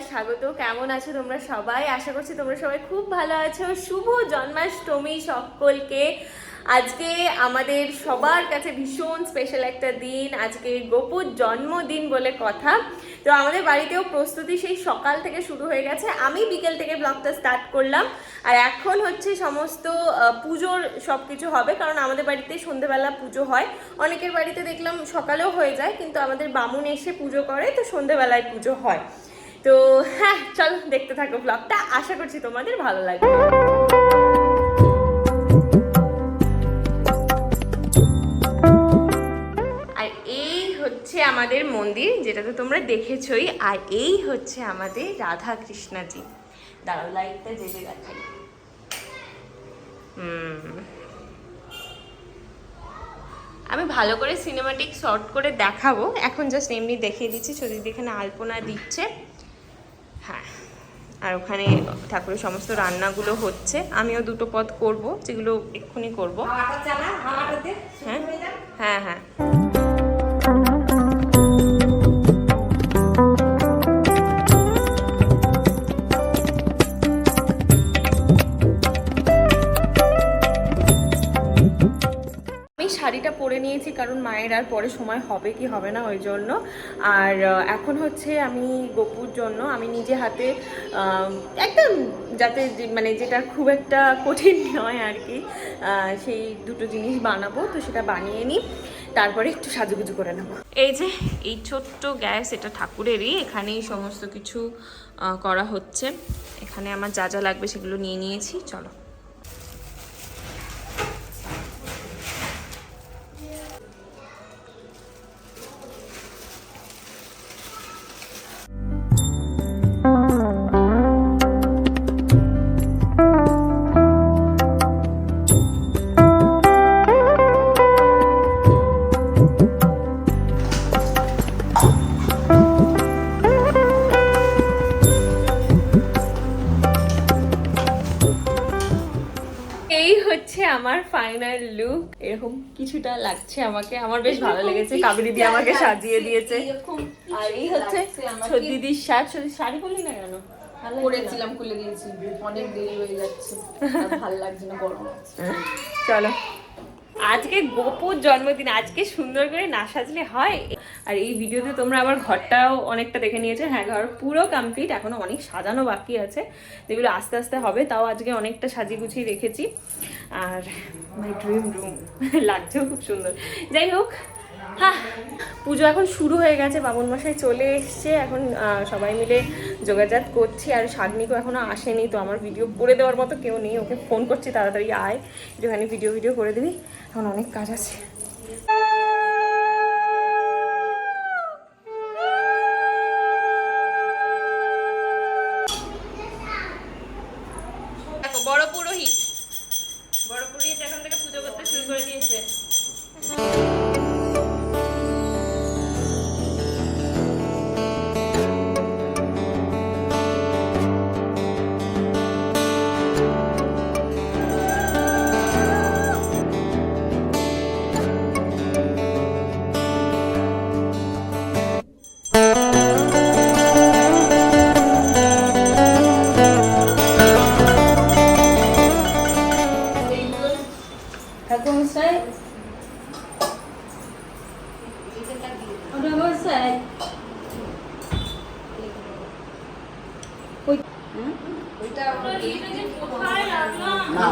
নমস্কার স্বাগত। কেমন আছো তোমরা সবাই? আশা করছি তোমরা সবাই খুব ভালো আছো। শুভ জন্মাষ্টমী সকলকে। আজকে আমাদের সবার কাছে ভীষণ স্পেশাল একটা দিন। আজকে গোপুর জন্মদিন বলে কথা। তো আমাদের বাড়িতেও প্রস্তুতি সেই সকাল থেকে শুরু হয়ে গেছে। আমি বিকেল থেকে ব্লগটা স্টার্ট করলাম। আর এখন হচ্ছে সমস্ত পুজোর সব কিছু হবে। কারণ আমাদের বাড়িতে সন্ধেবেলা পুজো হয়। অনেকের বাড়িতে দেখলাম সকালেও হয়ে যায়। কিন্তু আমাদের বামুন এসে পুজো করে, তো সন্ধেবেলায় পুজো হয়। তো হ্যাঁ চলো দেখতে থাকো ব্লগটা আশা করছি তোমাদের ভালো লাগবে। আর এই হচ্ছে আমাদের মন্দির, যেটা তো তোমরা দেখেছই। আর এই হচ্ছে আমাদের রাধা কৃষ্ণাজি দাঁড়াও লাইটটা জেলে হুম। আমি ভালো করে সিনেমাটিক শর্ট করে দেখাবো। এখন জাস্ট এমনি দেখিয়ে দিচ্ছি। যদি এখানে আলপনা দিচ্ছে। হ্যাঁ। আর ওখানে ঠাকুরের সমস্ত রান্নাগুলো হচ্ছে। আমিও দুটো পদ করব যেগুলো এক্ষুনি করব। হ্যাঁ। হ্যাঁ হ্যাঁ। কারণ মায়ের আর পরে সময় হবে কি হবে না ওই জন্য। আর এখন হচ্ছে আমি গোপুর জন্য আমি নিজে হাতে একদম যাতে মানে যেটা খুব একটা কঠিন নয় আর কি সেই দুটো জিনিস বানাবো, তো সেটা বানিয়ে নিই। তারপরে একটু সাজুগুজু করে নেব। এই যে, এই ছোট্ট গ্যাস, এটা ঠাকুরেরই, এখানেই সমস্ত কিছু করা হচ্ছে। এখানে আমার যা যা লাগবে সেগুলো নিয়ে নিয়েছি, চলো। লুক এরকম কিছুটা লাগছে আমাকে। আমার বেশ ভালো লেগেছে কাবেরি দিয়ে আমাকে সাজিয়ে দিয়েছে। আর এই হচ্ছে দিদির শার্ট। শাড়ি পরলি না কেন? করেছিলাম খুলে দিয়েছি। অনেক দেরি হয়ে যাচ্ছে। ভালো লাগছে না গরম চলো। আজকে গোপুর জন্মদিন আজকে সুন্দর করে না সাজলে হয়? আর এই ভিডিওতে তোমরা আবার ঘরটাও অনেকটা দেখে নিয়েছো। হ্যাঁ ঘর পুরো কমপ্লিট এখনও অনেক সাজানো বাকি আছে। যেগুলো আস্তে আস্তে হবে, তাও আজকে অনেকটা সাজিয়ে গুছিয়ে রেখেছি। আর মাই ড্রিম রুম লাগছেও খুব সুন্দর। যাই হোক হ্যাঁ পুজো এখন শুরু হয়ে গেছে, বাবন মশাই চলে এসছে। এখন সবাই মিলে যোগাযোগ করছি, আর শাগনিকও এখনও আসেনি, তো আমার ভিডিও করে দেওয়ার মতো কেউ নেই। ওকে ফোন করছি, তাড়াতাড়ি আয়, একটুখানি ভিডিও ভিডিও করে দিবি। এখন অনেক কাজ আছে। ওইটা আমরা না।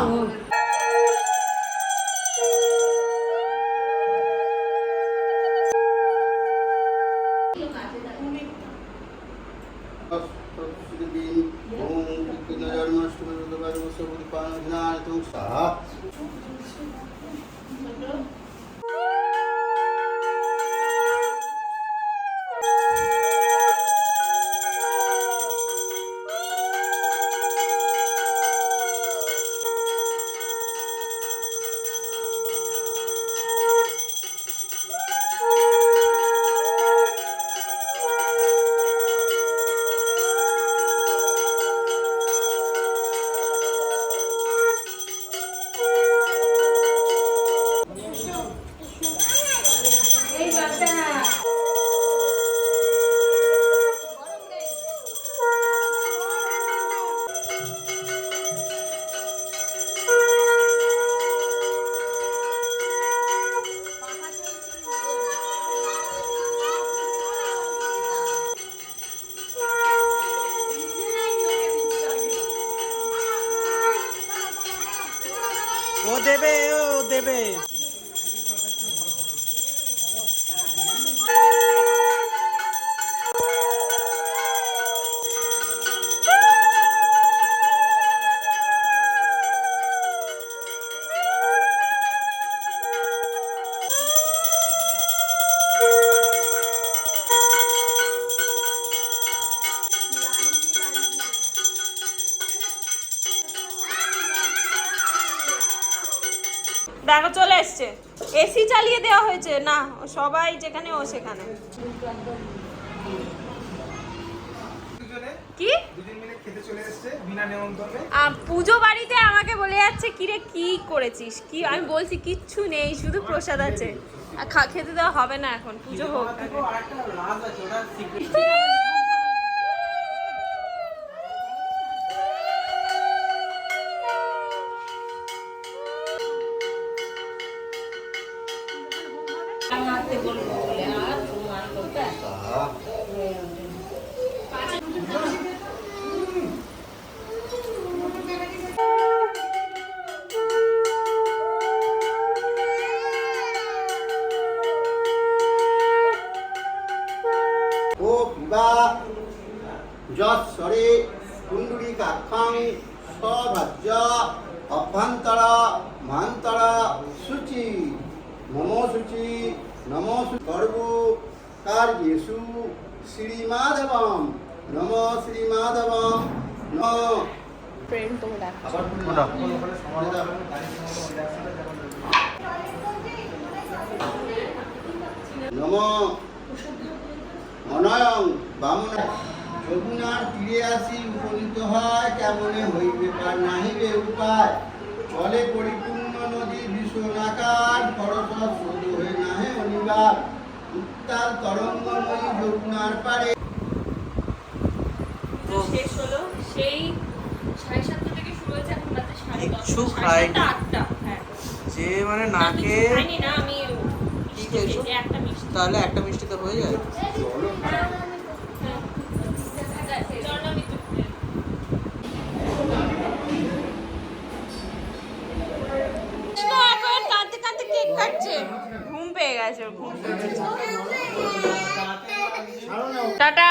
ও দেবে ও দেবে। এসছে। এসি চালিয়ে দেওয়া হয়েছে। না সবাই যেখানে ও সেখানে। কি? পুজো বাড়িতে আমাকে বলে যাচ্ছে কিরে কি করেছিস? কি? আমি বলছি কিচ্ছু নেই শুধু প্রসাদ আছে। খেতে দেওয়া হবে না এখন। পুজো হোক আগে। আরেকটা রাজ আছে ওটা সিক্রেট ও পিবা যৎসরে কুণ্ডুলিকাক্ষং স্বভাজ্য অভ্যন্তর মান্তর শুচি নম শুচি নম সর্ব কার্যেষু শ্রীমাধবম। নম শ্রীমাধবম। ন ফ্রেন্ড তোমরা আবার নম। অনয়ং বামন। যমুনার তীরে আসি উপনীত হয় কেমনে হইবে পার নাহিবে উপায়? জলে পরিপূর্ণ নদী ভীষণাকার খরচ শোধ হয়ে নাহে উত্তাল তরঙ্গময়ী যমুনার পারে শেষ হলো সেই সাড়ে সাতটা থেকে শুরু হয়েছে এখন বাজে সাড়ে কিচ্ছু খাইনি। আটটা হ্যাঁ যে মানে না, না কিছু খেয়ে খাইনি না আমি কি খেয়েছো? একটা মিষ্টি তাহলে একটা মিষ্টিতে হয়ে যায় হ্যাঁ। কৃষ্ণ এখন কাঁদতে কাঁদতে কেক কাটছে পেয়ে গেছে। টাটা।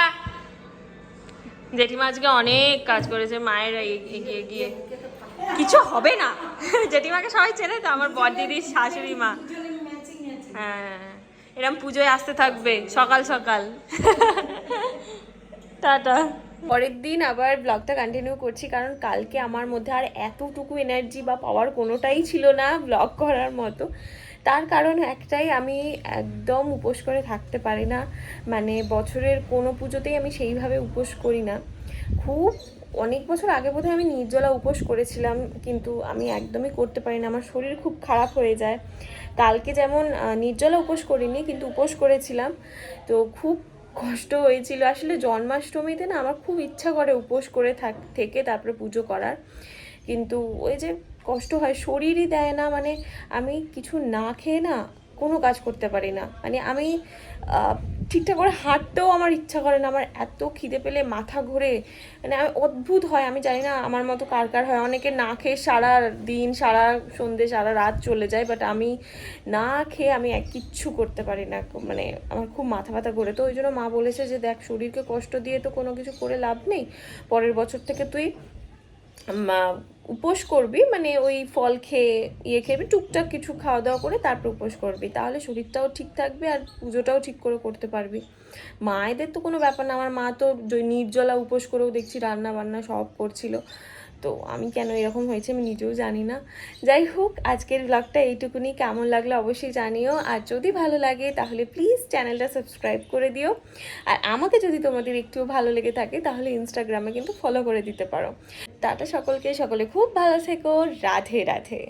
জেঠিমা আজকে অনেক কাজ করেছে মায়ের এগিয়ে গিয়ে। কিছু হবে না। জেঠিমাকে সবাই চেনে তো আমার বর দিদির শাশুড়ি মা। হ্যাঁ এরম পুজোয় আসতে থাকবে সকাল সকাল। টাটা। পরের দিন আবার ব্লগটা কন্টিনিউ করছি কারণ কালকে আমার মধ্যে আর এতটুকু এনার্জি বা পাওয়ার কোনোটাই ছিল না ব্লগ করার মতো। তার কারণ একটাই, আমি একদম উপোস করে থাকতে পারি না। মানে বছরের কোনো পুজোতেই আমি সেইভাবে উপোস করি না। খুব অনেক বছর আগে বোধহয় আমি নির্জলা উপোস করেছিলাম, কিন্তু আমি একদমই করতে পারি না। আমার শরীর খুব খারাপ হয়ে যায়। কালকে যেমন নির্জলা উপোস করিনি, কিন্তু উপোস করেছিলাম। তো খুব কষ্ট হয়েছিল। আসলে জন্মাষ্টমীতে না আমার খুব ইচ্ছা করে উপোস করে থাক, থেকে তারপরে পুজো করার। কিন্তু ওই যে কষ্ট হয়, শরীরই দেয় না মানে আমি কিছু না খেয়ে না কোনো কাজ করতে পারি না। মানে আমি ঠিকঠাক করে হাঁটতেও আমার ইচ্ছা করে না, আমার এত খিদে পেলে মাথা ঘোরে। মানে আমি অদ্ভুত হয়, আমি জানি না আমার মতো কার কার হয়। অনেকে না খেয়ে সারা দিন, সারা সন্ধে সারা রাত চলে যায় বাট আমি না খেয়ে আমি এক কিচ্ছু করতে পারি না। মানে আমার খুব মাথা ব্যথা ঘোরে। তো ওই জন্য মা বলেছে যে, দেখ, শরীরকে কষ্ট দিয়ে তো কোনো কিছু করে লাভ নেই। পরের বছর থেকে তুই উপোস করবি মানে ওই ফল খেয়ে ইয়ে খেয়ে টুকটাক কিছু খাওয়া দাওয়া করে তারপর উপোস করবি। তাহলে শরীরটাও ঠিক থাকবে আর পুজোটাও ঠিক করে করতে পারবি। মায়েদের তো কোনো ব্যাপার না। আমার মা তো নির্জলা উপোস করেও দেখছি রান্না বান্না সব করছিল। তো আমি কেন এরকম হয়েছে আমি নিজেও জানি না। যাই হোক, আজকের ব্লগটা এইটুকুনি। কেমন লাগল অবশ্যই জানিও। আর যদি ভালো লাগে, তাহলে প্লিজ চ্যানেলটা সাবস্ক্রাইব করে দিও। আর আমাকে যদি তোমাদের একটু ভালো লেগে থাকে, তাহলে ইনস্টাগ্রামে কিন্তু ফলো করে দিতে পারো। টাটা সকলকে, সকলে খুব ভালো থেকো। রাধে রাধে।